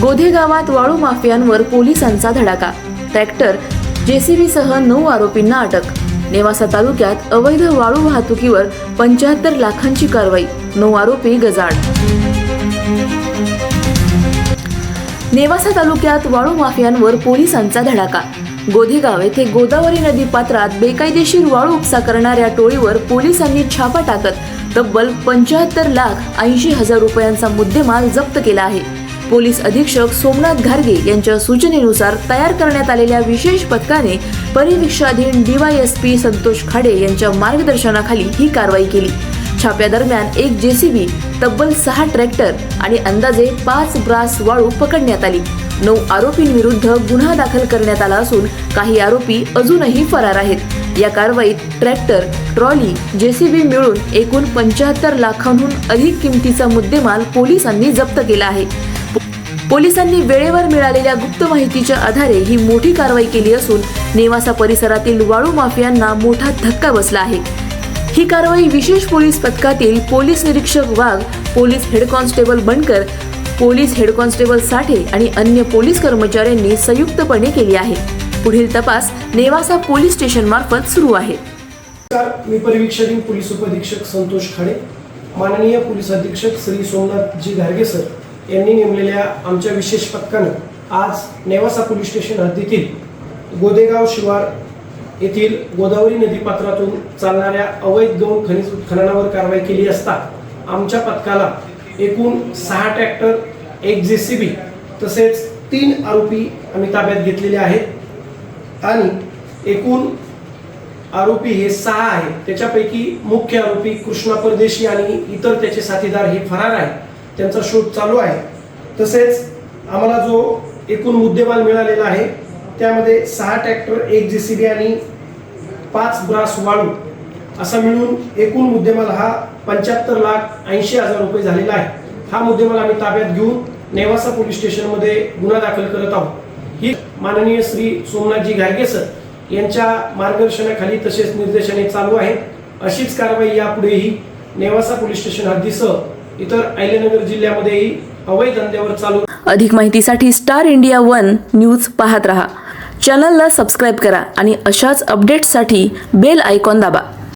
गोधे गावात वाळू माफियांवर पोलिसांचा धडाका. ट्रॅक्टर जेसीबी सह नऊ आरोपींना अटक. नेवासा तालुक्यात अवैध वाळू वाहतुकीवर पंच्याहत्तर लाखांची कारवाई. नऊ आरोपी गजाड नेवासा तालुक्यात वाळू माफियांवर पोलिसांचा धडाका. गोधेगाव येथे गोदावरी नदी पात्रात बेकायदेशीर वाळू उपसा करणाऱ्या टोळीवर पोलिसांनी छापा टाकत तब्बल पंच्याहत्तर लाख ऐंशी हजार रुपयांचा मुद्देमाल जप्त केला आहे. पोलीस अधीक्षक सोमनाथ घारगे यांच्या सूचनेनुसार तयार करण्यात आलेल्या विशेष पथकाने परिवीक्षाधीन डीवायएसपी संतोष खाडे यांच्या मार्गदर्शनाखाली ही कारवाई केली. छाप्यादरम्यान एक जेसीबी तब्बल सहा ट्रॅक्टर आणि अंदाजे पाच ब्रास वाळू पकडण्यात आली. नऊ आरोपींविरुद्ध गुन्हा दाखल करण्यात आला असून काही आरोपी अजूनही फरार आहेत. या कारवाईत ट्रॅक्टर ट्रॉली जेसीबी मिळून एकूण पंच्याहत्तर लाखांहून अधिक किमतीचा मुद्देमाल पोलिसांनी जप्त केला आहे. पोलिसांनी वेळेवर मिळालेल्या गुप्त माहितीच्या आधारे ही मोठी कारवाई केली असून नेवासा परिसरातील वाळू माफियांना मोठा धक्का बसला आहे. ही कारवाई विशेष पोलीस पथकातील पोलीस निरीक्षक Wagh police head constable Bankar police head constable Sathe आणि अन्य पोलीस कर्मचाऱ्यांनी संयुक्तपणे केली आहे. पुढील तपास नेवासा पोलीस स्टेशन मार्फत सुरू आहे. मी परिवीक्षक पोलीस उपअधीक्षक संतोष खाडे. माननीय पोलीस अधीक्षक श्री सोमनाथजी घारगे सर यांनी नेमलेल्या आमच्या विशेष पथकानं आज नेवासा पोलीस स्टेशन हद्दीतील गोदेगाव शिवार येथील गोदावरी नदी पात्रातून चालणाऱ्या अवैध गौण खनिज उत्खननावर कारवाई केली असता आमच्या पथकाला एकूण सहा ट्रॅक्टर एक जे सी बी तसेच तीन आरोपी आम्ही ताब्यात घेतलेले आहेत. आणि एकूण आरोपी हे सहा आहेत. त्याच्यापैकी मुख्य आरोपी कृष्णा परदेशी आणि इतर त्याचे साथीदार हे फरार आहेत. त्यांचा शोध चालू आहे. तसेच आम्हाला जो एकूण मुद्देमाल मिळालेला आहे त्यामध्ये सहा ट्रॅक्टर एक जे सी बी आणि पाच ब्रास वाळू असा मिळून एकूण मुद्देमाल हा पंच्याहत्तर लाख ऐंशी हजार रुपये झालेला आहे. हा मुद्देमाल आम्ही ताब्यात घेऊन नेवासा पोलीस स्टेशनमध्ये गुन्हा दाखल करत आहोत. ही माननीय श्री सोमनाथजी घारगे सर यांच्या मार्गदर्शनाखाली तसेच निर्देशाने चालू आहे अशीच कारवाई यापुढेही नेवासा पोलीस स्टेशन हद्दीसह इतर अहिल्यानगर जिल्ह्यामध्येही अवैध धंद्यावर चालू अधिक माहितीसाठी स्टार इंडिया वन न्यूज पाहत रहा. चॅनलला सबस्क्राईब करा आणि अशाच अपडेट्ससाठी बेल आयकॉन दाबा.